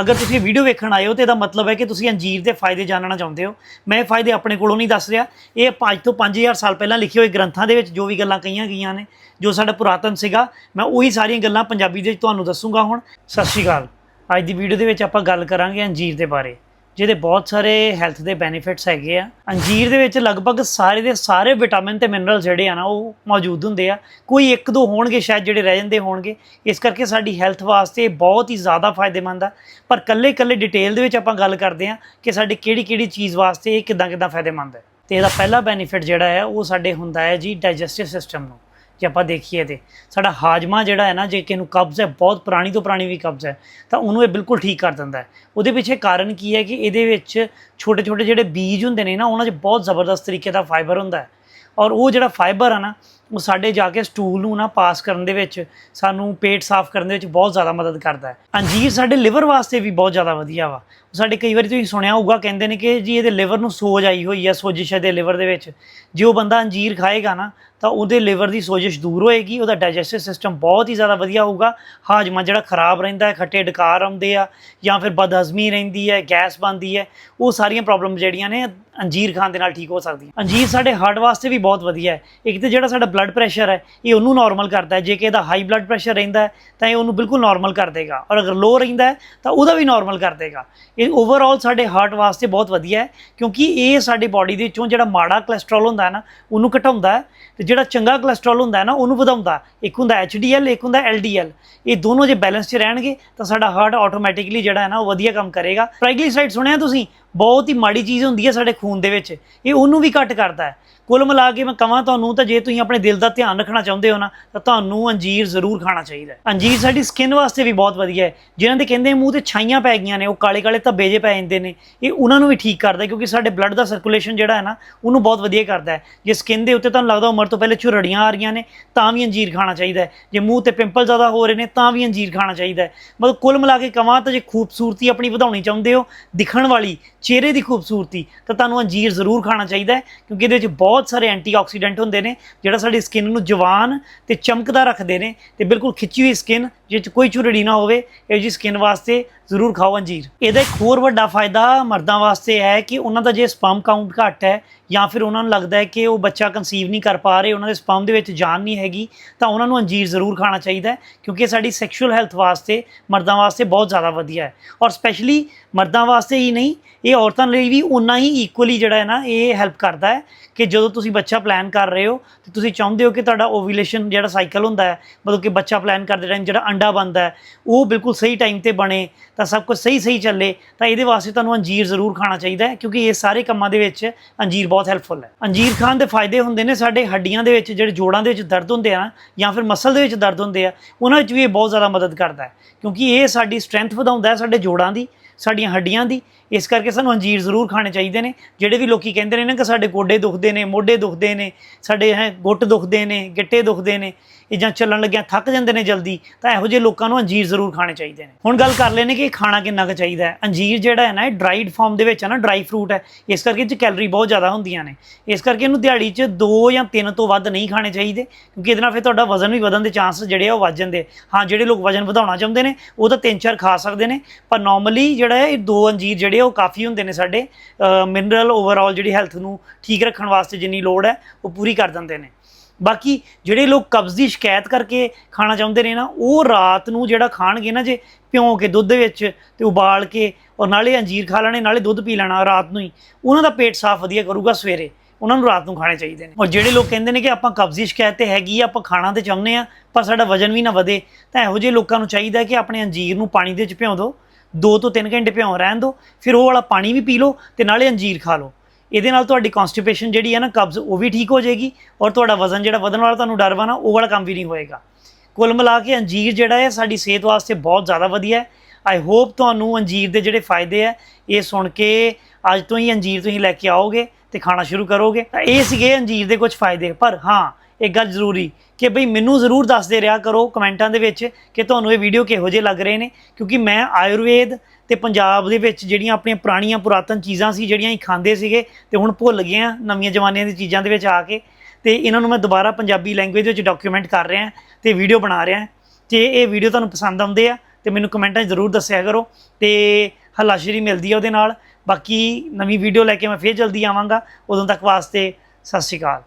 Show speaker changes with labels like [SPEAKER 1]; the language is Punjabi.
[SPEAKER 1] ਅਗਰ ਤੁਸੀਂ ਵੀਡੀਓ ਵੇਖਣ ਆਏ ਹੋ ਤੇ ਇਹਦਾ ਮਤਲਬ ਹੈ ਕਿ ਤੁਸੀਂ ਅੰਜੀਰ ਦੇ ਫਾਇਦੇ ਜਾਣਨਾ ਚਾਹੁੰਦੇ ਹੋ। ਮੈਂ ਇਹ ਫਾਇਦੇ ਆਪਣੇ ਕੋਲੋਂ ਨਹੀਂ ਦੱਸ ਰਿਹਾ। ਇਹ ਪੰਜ ਤੋਂ 5000 ਸਾਲ ਪਹਿਲਾਂ ਲਿਖੇ ਹੋਏ ਗ੍ਰੰਥਾਂ ਦੇ ਵਿੱਚ ਜੋ ਵੀ ਗੱਲਾਂ ਕਹੀਆਂ ਗਈਆਂ ਨੇ, ਜੋ ਸਾਡਾ ਪੁਰਾਤਨ ਸੀਗਾ, ਮੈਂ ਉਹੀ ਸਾਰੀਆਂ ਗੱਲਾਂ ਪੰਜਾਬੀ ਦੇ ਵਿੱਚ ਤੁਹਾਨੂੰ ਦੱਸੂਗਾ ਹੁਣ। ਸਤਿ ਸ਼੍ਰੀ ਅਕਾਲ। ਅੱਜ ਦੀ ਵੀਡੀਓ ਦੇ ਵਿੱਚ ਆਪਾਂ ਗੱਲ ਕਰਾਂਗੇ ਅੰਜੀਰ ਦੇ ਬਾਰੇ। ਜਿਹਦੇ ਬਹੁਤ ਸਾਰੇ ਹੈਲਥ ਦੇ ਬੈਨੀਫਿਟਸ ਹੈਗੇ ਆ। ਅੰਜੀਰ ਦੇ ਵਿੱਚ ਲਗਭਗ ਸਾਰੇ ਦੇ ਸਾਰੇ ਵਿਟਾਮਿਨ ਤੇ ਮਿਨਰਲ ਜਿਹੜੇ ਆ ਨਾ, ਉਹ ਮੌਜੂਦ ਹੁੰਦੇ ਆ। ਕੋਈ ਇੱਕ ਦੋ ਹੋਣਗੇ ਸ਼ਾਇਦ ਜਿਹੜੇ ਰਹਿ ਜਾਂਦੇ ਹੋਣਗੇ। ਇਸ ਕਰਕੇ ਸਾਡੀ ਹੈਲਥ ਵਾਸਤੇ ਬਹੁਤ ਹੀ ਜ਼ਿਆਦਾ ਫਾਇਦੇਮੰਦ ਆ। ਪਰ ਕੱਲੇ ਕੱਲੇ ਡਿਟੇਲ ਦੇ ਵਿੱਚ ਆਪਾਂ ਗੱਲ ਕਰਦੇ ਆ ਕਿ ਸਾਡੀ ਕਿਹੜੀ ਕਿਹੜੀ ਚੀਜ਼ ਵਾਸਤੇ ਇਹ ਕਿਦਾਂ ਕਿਦਾਂ ਫਾਇਦੇਮੰਦ ਹੈ। ਤੇ ਇਹਦਾ ਪਹਿਲਾ ਬੈਨੀਫਿਟ ਜਿਹੜਾ ਹੈ, ਉਹ ਸਾਡੇ ਹੁੰਦਾ ਹੈ ਜੀ ਡਾਈਜੈਸਟਿਵ ਸਿਸਟਮ ਨੂੰ। ਜੇ ਆਪਾਂ ਦੇਖੀਏ ਤੇ, ਸਾਡਾ ਹਾਜਮਾ ਜਿਹੜਾ ਹੈ ਨਾ, ਜੇ ਕਿਸੇ ਨੂੰ ਕਬਜ਼ ਹੈ, ਬਹੁਤ ਪੁਰਾਣੀ ਤੋਂ ਪੁਰਾਣੀ ਵੀ ਕਬਜ਼ ਹੈ, ਤਾਂ ਉਹਨੂੰ ਇਹ ਬਿਲਕੁਲ ਠੀਕ ਕਰ ਦਿੰਦਾ ਹੈ। ਉਹਦੇ ਪਿੱਛੇ ਕਾਰਨ ਕੀ ਹੈ ਕਿ ਇਹਦੇ ਵਿੱਚ ਛੋਟੇ ਛੋਟੇ ਜਿਹੜੇ ਬੀਜ ਹੁੰਦੇ ਨੇ ਨਾ, ਉਹਨਾਂ 'ਚ ਬਹੁਤ ਜ਼ਬਰਦਸਤ ਤਰੀਕੇ ਦਾ ਫਾਈਬਰ ਹੁੰਦਾ ਹੈ। ਔਰ ਉਹ ਜਿਹੜਾ ਫਾਈਬਰ ਆ ਨਾ ਉਹ ਸਾਡੇ ਜਾ ਕੇ ਸਟੂਲ ਨੂੰ ਨਾ ਪਾਸ ਕਰਨ ਦੇ ਵਿੱਚ ਸਾਨੂੰ ਪੇਟ ਸਾਫ਼ ਕਰਨ ਦੇ ਵਿੱਚ ਬਹੁਤ ਜ਼ਿਆਦਾ ਮਦਦ ਕਰਦਾ ਹੈ। ਅੰਜੀਰ ਸਾਡੇ ਲਿਵਰ ਵਾਸਤੇ ਵੀ ਬਹੁਤ ਜ਼ਿਆਦਾ ਵਧੀਆ ਵਾ। ਸਾਡੇ ਕਈ ਵਾਰੀ ਤੁਸੀਂ ਸੁਣਿਆ ਹੋਊਗਾ, ਕਹਿੰਦੇ ਨੇ ਕਿ ਜੀ ਇਹਦੇ ਲਿਵਰ ਨੂੰ ਸੋਜ ਆਈ ਹੋਈ ਹੈ ਸੋਜਿਸ਼ ਹੈ ਦੇ ਲਿਵਰ ਦੇ ਵਿੱਚ। ਜੇ ਉਹ ਬੰਦਾ ਅੰਜੀਰ ਖਾਏਗਾ ਨਾ, ਤਾਂ ਉਹਦੇ ਲਿਵਰ ਦੀ ਸੋਜਿਸ਼ ਦੂਰ ਹੋਏਗੀ, ਉਹਦਾ ਡਾਈਜੈਸਟਿਵ ਸਿਸਟਮ ਬਹੁਤ ਹੀ ਜ਼ਿਆਦਾ ਵਧੀਆ ਹੋਊਗਾ। ਹਾਜਮਾ ਜਿਹੜਾ ਖਰਾਬ ਰਹਿੰਦਾ ਹੈ, ਖੱਟੇ ਡਕਾਰ ਆਉਂਦੇ ਆ, ਜਾਂ ਫਿਰ ਬਦਹਜ਼ਮੀ ਰਹਿੰਦੀ ਹੈ, ਗੈਸ ਬਣਦੀ ਹੈ, ਉਹ ਸਾਰੀਆਂ ਪ੍ਰੋਬਲਮ ਜਿਹੜੀਆਂ ਨੇ ਅੰਜੀਰ ਖਾਣ ਦੇ ਨਾਲ ਠੀਕ ਹੋ ਸਕਦੀ ਹੈ। ਅੰਜੀਰ ਸਾਡੇ ਹਾਰਟ ਵਾਸਤੇ ਵੀ ਬਹੁਤ ਵਧੀਆ ਹੈ। ਇੱਕ ਤੇ ਜਿਹੜਾ ਸਾਡਾ ਬਲੱਡ ਪ੍ਰੈਸ਼ਰ ਹੈ, ਇਹ ਉਹਨੂੰ ਨਾਰਮਲ ਕਰਦਾ ਹੈ। ਜੇ ਕਿ ਇਹਦਾ ਹਾਈ ਬਲੱਡ ਪ੍ਰੈਸ਼ਰ ਰਹਿੰਦਾ ਹੈ, ਤਾਂ ਇਹ ਉਹਨੂੰ ਬਿਲਕੁਲ ਨਾਰਮਲ ਕਰ ਦੇਗਾ। ਔਰ ਅਗਰ ਲੋ ਰਹਿੰਦਾ ਹੈ, ਤਾਂ ਉਹਦਾ ਵੀ ਨਾਰਮਲ ਕਰ ਦੇਗਾ। ਇਹ ਓਵਰਆਲ ਸਾਡੇ ਹਾਰਟ ਵਾਸਤੇ ਬਹੁਤ ਵਧੀਆ ਹੈ, ਕਿਉਂਕਿ ਇਹ ਸਾਡੀ ਬਾਡੀ ਦੇ ਵਿੱਚੋਂ ਜਿਹੜਾ ਮਾੜਾ ਕੋਲੇਸਟ੍ਰੋਲ ਹੁੰਦਾ ਹੈ ਨਾ, ਉਹਨੂੰ ਘਟਾਉਂਦਾ ਹੈ ਤੇ ਜਿਹੜਾ ਚੰਗਾ ਕੋਲੇਸਟ੍ਰੋਲ ਹੁੰਦਾ ਹੈ ਨਾ, ਉਹਨੂੰ ਵਧਾਉਂਦਾ ਇੱਕ ਹੁੰਦਾ HDL ਇੱਕ ਹੁੰਦਾ LDL ਇਹ ਦੋਨੋਂ ਜੇ ਬੈਲੈਂਸ 'ਚ ਰਹਿਣਗੇ, ਤਾਂ ਸਾਡਾ ਹਾਰਟ ਆਟੋਮੈਟਿਕਲੀ ਜਿਹੜਾ ਹੈ ਨਾ, ਉਹ ਵਧੀਆ ਕੰਮ ਕਰੇਗਾ। ਟ੍ਰਾਈਗਲਿਸਰਾਈਡ ਸੁਣਿਆ ਤੁਸੀਂ? ਬਹੁਤ ਹੀ ਮਾੜੀ ਚੀਜ਼ ਹੁੰਦੀ ਹੈ ਸਾਡੇ ਖੂਨ ਦੇ ਵਿੱਚ। ਇਹ ਉਹਨੂੰ ਵੀ ਘੱਟ ਕਰਦਾ ਹੈ। ਕੁੱਲ ਮਿਲਾ ਕੇ ਮੈਂ ਕਹਾਂ ਤੁਹਾਨੂੰ ਤਾਂ ਜੇ ਤੁਸੀਂ ਆਪਣੇ ਦਿਲ ਦਾ ਧਿਆਨ ਰੱਖਣਾ ਚਾਹੁੰਦੇ ਹੋ ਨਾ, ਤਾਂ ਤੁਹਾਨੂੰ ਅੰਜੀਰ ਜ਼ਰੂਰ ਖਾਣਾ ਚਾਹੀਦਾ ਹੈ। ਅੰਜੀਰ ਸਾਡੀ ਸਕਿਨ ਵਾਸਤੇ ਵੀ ਬਹੁਤ ਵਧੀਆ ਹੈ। ਜਿਨ੍ਹਾਂ ਦੇ ਕਹਿੰਦੇ ਮੂੰਹ ਤੇ ਛਾਈਆਂ ਪੈ ਗਈਆਂ ਨੇ, ਉਹ ਕਾਲੇ ਕਾਲੇ ਧੱਬੇ ਜੇ ਪੈ ਜਾਂਦੇ ਨੇ, ਇਹ ਉਹਨਾਂ ਨੂੰ ਵੀ ਠੀਕ ਕਰਦਾ ਕਿਉਂਕਿ ਸਾਡੇ ਬਲੱਡ ਦਾ ਸਰਕੂਲੇਸ਼ਨ ਜਿਹੜਾ ਹੈ ਨਾ, ਉਹਨੂੰ ਬਹੁਤ ਵਧੀਆ ਕਰਦਾ ਹੈ। ਜੇ ਸਕਿਨ ਦੇ ਉੱਤੇ ਤੁਹਾਨੂੰ ਲੱਗਦਾ ਉਮਰ ਤੋਂ ਪਹਿਲੇ ਝੁਰੜੀਆਂ ਆ ਰਹੀਆਂ ਨੇ, ਤਾਂ ਵੀ ਅੰਜੀਰ ਖਾਣਾ ਚਾਹੀਦਾ ਹੈ। ਜੇ ਮੂੰਹ ਤੇ ਪਿੰਪਲ ਜ਼ਿਆਦਾ ਹੋ ਰਹੇ ਨੇ, ਤਾਂ ਵੀ ਅੰਜੀਰ ਖਾਣਾ ਚਾਹੀਦਾ ਹੈ। ਮਤਲਬ ਕੁੱਲ ਮਿਲਾ ਕੇ ਕਹਾਂ ਤਾਂ ਜੇ ਖੂਬਸੂਰਤੀ ਆਪਣੀ ਵਧਾਉਣੀ ਚਾਹੁੰਦੇ ਹੋ, ਦਿਖਣ ਵਾਲੀ ਚਿਹਰੇ ਦੀ ਖੂਬਸੂਰਤੀ, ਤਾਂ ਤੁਹਾਨੂੰ ਅੰਜੀਰ ਜ਼ਰੂਰ ਖਾਣਾ ਚਾਹੀਦਾ ਹੈ, ਕਿਉਂਕਿ ਇਹਦੇ ਵਿੱਚ ਬਹੁਤ ਸਾਰੇ ਐਂਟੀਆਕਸੀਡੈਂਟ ਹੁੰਦੇ ਨੇ, ਜਿਹੜਾ ਸਾਡੀ ਸਕਿਨ ਨੂੰ ਜਵਾਨ ਤੇ ਚਮਕਦਾ ਰੱਖਦੇ ਨੇ, ਤੇ ਬਿਲਕੁਲ ਖਿੱਚੀ ਹੋਈ ਸਕਿਨ ਜਿਸ 'ਚ ਕੋਈ ਝੁਰੜੀ ਨਾ ਹੋਵੇ, ਇਹ ਜੀ ਸਕਿਨ ਵਾਸਤੇ ਜ਼ਰੂਰ ਖਾਓ ਅੰਜੀਰ। ਇਹਦਾ ਇੱਕ ਹੋਰ ਵੱਡਾ ਫਾਇਦਾ ਮਰਦਾਂ ਵਾਸਤੇ ਹੈ ਕਿ ਉਹਨਾਂ ਦਾ ਜੇ ਸਪਰਮ ਕਾਊਂਟ ਘੱਟ ਹੈ, ਜਾਂ ਫਿਰ ਉਹਨਾਂ ਨੂੰ ਲੱਗਦਾ ਹੈ ਕਿ ਉਹ ਬੱਚਾ ਕਨਸੀਵ ਨਹੀਂ ਕਰ ਪਾ ਰਹੇ, ਉਹਨਾਂ ਦੇ ਸਪਰਮ ਦੇ ਵਿੱਚ ਜਾਨ ਨਹੀਂ ਹੈਗੀ, ਤਾਂ ਉਹਨਾਂ ਨੂੰ ਅੰਜੀਰ ਜ਼ਰੂਰ ਖਾਣਾ ਚਾਹੀਦਾ ਹੈ, ਕਿਉਂਕਿ ਇਹ ਸਾਡੀ ਸੈਕਸ਼ੂਅਲ ਹੈਲਥ ਵਾਸਤੇ ਮਰਦਾਂ ਵਾਸਤੇ ਬਹੁਤ ਜ਼ਿਆਦਾ ਵਧੀਆ ਹੈ। ਔਰ ਸਪੈਸ਼ਲੀ ਮਰਦਾਂ ਵਾਸਤੇ ਹੀ ਨਹੀਂ ਇਹ ਔਰਤਾਂ ਲਈ ਵੀ ਉਨਾ ਹੀ ਇਕੁਅਲੀ ਜਿਹੜਾ ਹੈ ਨਾ, ਇਹ ਹੈਲਪ ਕਰਦਾ ਹੈ ਕਿ ਜਦੋਂ ਤੁਸੀਂ ਬੱਚਾ ਪਲਾਨ ਕਰ ਰਹੇ ਹੋ, ਤੇ ਤੁਸੀਂ ਚਾਹੁੰਦੇ ਹੋ ਕਿ ਤੁਹਾਡਾ ਓਵੂਲੇਸ਼ਨ ਜਿਹੜਾ ਸਾਈਕਲ ਹੁੰਦਾ ਹੈ, ਮਤਲਬ ਕਿ ਬੱਚਾ ਪਲਾਨ ਕਰਦੇ ਟਾਈਮ ਜਿਹੜਾ ਅੰਡਾ ਬਣਦਾ ਹੈ, ਉਹ ਬਿਲਕੁਲ ਸਹੀ ਟਾਈਮ ਤੇ ਬਣੇ, ਤਾਂ ਸਭ ਕੁਝ ਸਹੀ ਸਹੀ ਚੱਲੇ, ਤਾਂ ਇਹਦੇ ਵਾਸਤੇ ਤੁਹਾਨੂੰ ਅੰਜੀਰ ਜ਼ਰੂਰ ਖਾਣਾ ਚਾਹੀਦਾ ਹੈ, ਕਿਉਂਕਿ ਇਹ ਸਾਰੇ ਕੰਮਾਂ ਦੇ ਵਿੱਚ ਅੰਜੀਰ ਬਹੁਤ ਹੈਲਪਫੁਲ ਹੈ। ਅੰਜੀਰ ਖਾਣ ਦੇ ਫਾਇਦੇ ਹੁੰਦੇ ਨੇ ਸਾਡੇ ਹੱਡੀਆਂ ਦੇ ਵਿੱਚ, ਜਿਹੜੇ ਜੋੜਾਂ ਦੇ ਵਿੱਚ ਦਰਦ ਹੁੰਦੇ ਆ ਨਾ, ਜਾਂ ਫਿਰ ਮਸਲ ਦੇ ਵਿੱਚ ਦਰਦ ਹੁੰਦੇ ਆ, ਉਹਨਾਂ ਵਿੱਚ ਵੀ ਇਹ ਬਹੁਤ ਜ਼ਿਆਦਾ ਮਦਦ ਕਰਦਾ ਹੈ, ਕਿਉਂਕਿ ਇਹ ਸਾਡੀ ਸਟਰੈਂਥ ਵਧਾਉਂਦਾ ਹੈ ਸਾਡੇ ਜੋੜਾਂ ਦੀ ਸਾਡੀਆਂ ਹੱਡੀਆਂ ਦੀ। ਇਸ ਕਰਕੇ ਸਾਨੂੰ ਅੰਜੀਰ ਜ਼ਰੂਰ ਖਾਣੇ ਚਾਹੀਦੇ ਨੇ। ਜਿਹੜੇ ਵੀ ਲੋਕੀ ਕਹਿੰਦੇ ਨੇ ਨਾ ਕਿ ਸਾਡੇ ਗੋਡੇ ਦੁਖਦੇ ਨੇ, ਮੋਢੇ ਦੁਖਦੇ ਨੇ, ਸਾਡੇ ਹੈ ਗੁੱਟ ਦੁਖਦੇ ਨੇ, ਗਿੱਟੇ ਦੁਖਦੇ ਨੇ ਇਹ ਜਾਂ ਚੱਲਣ ਲੱਗਿਆ ਥੱਕ ਜਾਂਦੇ ਨੇ ਜਲਦੀ, ਤਾਂ ਇਹੋ ਜਿਹੇ ਲੋਕਾਂ ਨੂੰ ਅੰਜੀਰ ਜ਼ਰੂਰ ਖਾਣੇ ਚਾਹੀਦੇ ਨੇ। ਹੁਣ ਗੱਲ ਕਰ ਲੈਨੇ ਕਿ ਇਹ ਖਾਣਾ ਕਿੰਨਾ ਕੁ ਚਾਹੀਦਾ ਹੈ। ਅੰਜੀਰ ਜਿਹੜਾ ਹੈ ਨਾ, ਇਹ ਡਰਾਈਡ ਫਾਰਮ ਦੇ ਵਿੱਚ ਹੈ ਨਾ ਡਰਾਈ ਫਰੂਟ ਹੈ। ਇਸ ਕਰਕੇ ਇਹ 'ਚ ਕੈਲਰੀ ਬਹੁਤ ਜ਼ਿਆਦਾ ਹੁੰਦੀਆਂ ਨੇ। ਇਸ ਕਰਕੇ ਇਹਨੂੰ ਦਿਹਾੜੀ 'ਚ 2 ਜਾਂ 3 ਤੋਂ ਵੱਧ ਨਹੀਂ ਖਾਣੇ ਚਾਹੀਦੇ, ਕਿਉਂਕਿ ਇਹਦੇ ਨਾਲ ਫਿਰ ਤੁਹਾਡਾ ਵਜ਼ਨ ਵੀ ਵਧਣ ਦੇ ਚਾਂਸ ਜਿਹੜੇ ਆ ਉਹ ਵੱਧ ਜਾਂਦੇ। ਹਾਂ, ਜਿਹੜੇ ਲੋਕ ਵਜ਼ਨ ਵਧਾਉਣਾ ਚਾਹੁੰਦੇ ਨੇ, ਉਹ ਤਾਂ 3-4 ਖਾ ਸਕਦੇ ਨੇ। ਪਰ ਨਾਰਮਲੀ ਜਿਹੜਾ ਹੈ, ਇਹ ਦੋ ਅੰਜੀਰ ਜਿਹੜੇ ਉਹ ਕਾਫੀ ਹੁੰਦੇ ਨੇ ਸਾਡੇ ਮਿਨਰਲ ਓਵਰਆਲ ਜਿਹੜੀ ਹੈਲਥ ਨੂੰ ਠੀਕ ਰੱਖਣ ਵਾਸਤੇ ਜਿੰਨੀ ਲੋੜ ਹੈ, ਉਹ ਪੂਰੀ ਕਰ ਦਿੰਦੇ ਨੇ। ਬਾਕੀ ਜਿਹੜੇ ਲੋਕ ਕਬਜ਼ ਦੀ ਸ਼ਿਕਾਇਤ ਕਰਕੇ ਖਾਣਾ ਚਾਹੁੰਦੇ ਨੇ ਨਾ, ਉਹ ਰਾਤ ਨੂੰ ਜਿਹੜਾ ਖਾਣਗੇ ਨਾ ਜੇ ਭਿਉਂ ਕੇ ਦੁੱਧ ਵਿੱਚ ਤੇ ਉਬਾਲ ਕੇ ਔਰ ਨਾਲੇ ਅੰਜੀਰ ਖਾ ਲੈਣੇ, ਨਾਲੇ ਦੁੱਧ ਪੀ ਲੈਣਾ ਰਾਤ ਨੂੰ ਹੀ, ਉਹਨਾਂ ਦਾ ਪੇਟ ਸਾਫ਼ ਵਧੀਆ ਕਰੂਗਾ ਸਵੇਰੇ। ਉਹਨਾਂ ਨੂੰ ਰਾਤ ਨੂੰ ਖਾਣੇ ਚਾਹੀਦੇ ਨੇ। ਔਰ ਜਿਹੜੇ ਲੋਕ ਕਹਿੰਦੇ ਨੇ ਕਿ ਆਪਾਂ ਕਬਜ਼ੀ ਸ਼ਿਕਾਇਤ ਤੇ ਹੈਗੀ ਆ, ਆਪਾਂ ਖਾਣਾ ਤੇ ਚਾਹੁੰਦੇ ਆ, ਪਰ ਸਾਡਾ ਵਜ਼ਨ ਵੀ ਨਾ ਵਧੇ, ਤਾਂ ਇਹੋ ਜਿਹੇ ਲੋਕਾਂ ਨੂੰ ਚਾਹੀਦਾ ਕਿ ਆਪਣੇ ਅੰਜੀਰ ਨੂੰ ਪਾਣੀ ਦੇ ਵਿੱਚ ਭਿਉਂ ਦਿਓ 2 ਤੋਂ 3 ਘੰਟੇ ਭਿਉਂ ਰਹਿਣ ਦਿਓ ਫਿਰ ਉਹ ਵਾਲਾ ਪਾਣੀ ਵੀ ਪੀ ਲਓ ਤੇ ਨਾਲੇ ਅੰਜੀਰ ਖਾ ਲਓ। ਇਹਦੇ ਨਾਲ ਤੁਹਾਡੀ ਕਨਸਟੀਪੇਸ਼ਨ ਜਿਹੜੀ ਹੈ ਨਾ ਕਬਜ਼, ਉਹ ਵੀ ਠੀਕ ਹੋ ਜਾਏਗੀ ਔਰ ਤੁਹਾਡਾ ਵਜ਼ਨ ਜਿਹੜਾ ਵਧਣ ਵਾਲਾ ਤੁਹਾਨੂੰ ਡਰ ਵਾ ਨਾ, ਉਹ ਵਾਲਾ ਕੰਮ ਵੀ ਨਹੀਂ ਹੋਏਗਾ। ਕੁੱਲ ਮਿਲਾ ਕੇ ਅੰਜੀਰ ਜਿਹੜਾ ਹੈ ਸਾਡੀ ਸਿਹਤ ਵਾਸਤੇ ਬਹੁਤ ਜ਼ਿਆਦਾ ਵਧੀਆ ਹੈ। ਆਈ ਹੋਪ ਤੁਹਾਨੂੰ ਅੰਜੀਰ ਦੇ ਜਿਹੜੇ ਫਾਇਦੇ ਆ, ਇਹ ਸੁਣ ਕੇ ਅੱਜ ਤੋਂ ਹੀ ਅੰਜੀਰ ਤੁਸੀਂ ਲੈ ਕੇ ਆਓਗੇ ਤੇ ਖਾਣਾ ਸ਼ੁਰੂ ਕਰੋਗੇ। ਤਾਂ ਇਹ ਸੀਗੇ ਅੰਜੀਰ ਦੇ ਕੁਝ ਫਾਇਦੇ। ਪਰ ਹਾਂ ਇੱਕ ਗੱਲ ਜ਼ਰੂਰੀ ਕਿ ਬਈ ਮੈਨੂੰ ਜ਼ਰੂਰ ਦੱਸਦੇ ਰਿਹਾ ਕਰੋ ਕਮੈਂਟਾਂ ਦੇ ਵਿੱਚ ਕਿ ਤੁਹਾਨੂੰ ਇਹ ਵੀਡੀਓ ਕਿਹੋ ਜਿਹੇ ਲੱਗ ਰਹੇ ਨੇ, ਕਿਉਂਕਿ ਮੈਂ ਆਯੁਰਵੇਦ ਤੇ ਪੰਜਾਬ ਦੇ ਵਿੱਚ ਜਿਹੜੀਆਂ ਆਪਣੀਆਂ ਪੁਰਾਣੀਆਂ ਪੁਰਾਤਨ ਚੀਜ਼ਾਂ ਸੀ, ਜਿਹੜੀਆਂ ਹੀ ਖਾਂਦੇ ਸੀਗੇ ਤੇ ਹੁਣ ਭੁੱਲ ਗਏ ਆ ਨਵੀਆਂ ਜ਼ਮਾਨਿਆਂ ਦੀ ਚੀਜ਼ਾਂ ਦੇ ਵਿੱਚ ਆ ਕੇ ਤੇ ਇਹਨਾਂ ਨੂੰ ਮੈਂ ਦੁਬਾਰਾ ਪੰਜਾਬੀ ਲੈਂਗੁਏਜ ਵਿੱਚ ਡਾਕੂਮੈਂਟ ਕਰ ਰਿਹਾ ਤੇ ਵੀਡੀਓ ਬਣਾ ਰਿਹਾ ਤੇ ਇਹ ਵੀਡੀਓ ਤੁਹਾਨੂੰ ਪਸੰਦ ਆਉਂਦੇ ਆ ਤੇ ਮੈਨੂੰ ਕਮੈਂਟਾਂ 'ਚ ਜ਼ਰੂਰ ਦੱਸਿਆ ਕਰੋ ਤੇ ਹੱਲਾਸ਼ੇਰੀ ਮਿਲਦੀ ਹੈ ਉਹਦੇ ਨਾਲ। ਬਾਕੀ ਨਵੀਂ ਵੀਡੀਓ ਲੈ ਕੇ ਮੈਂ ਫੇਰ ਜਲਦੀ ਆਵਾਂਗਾ। ਉਦੋਂ ਤੱਕ ਵਾਸਤੇ ਸਤਿ ਸ਼੍ਰੀ ਅਕਾਲ।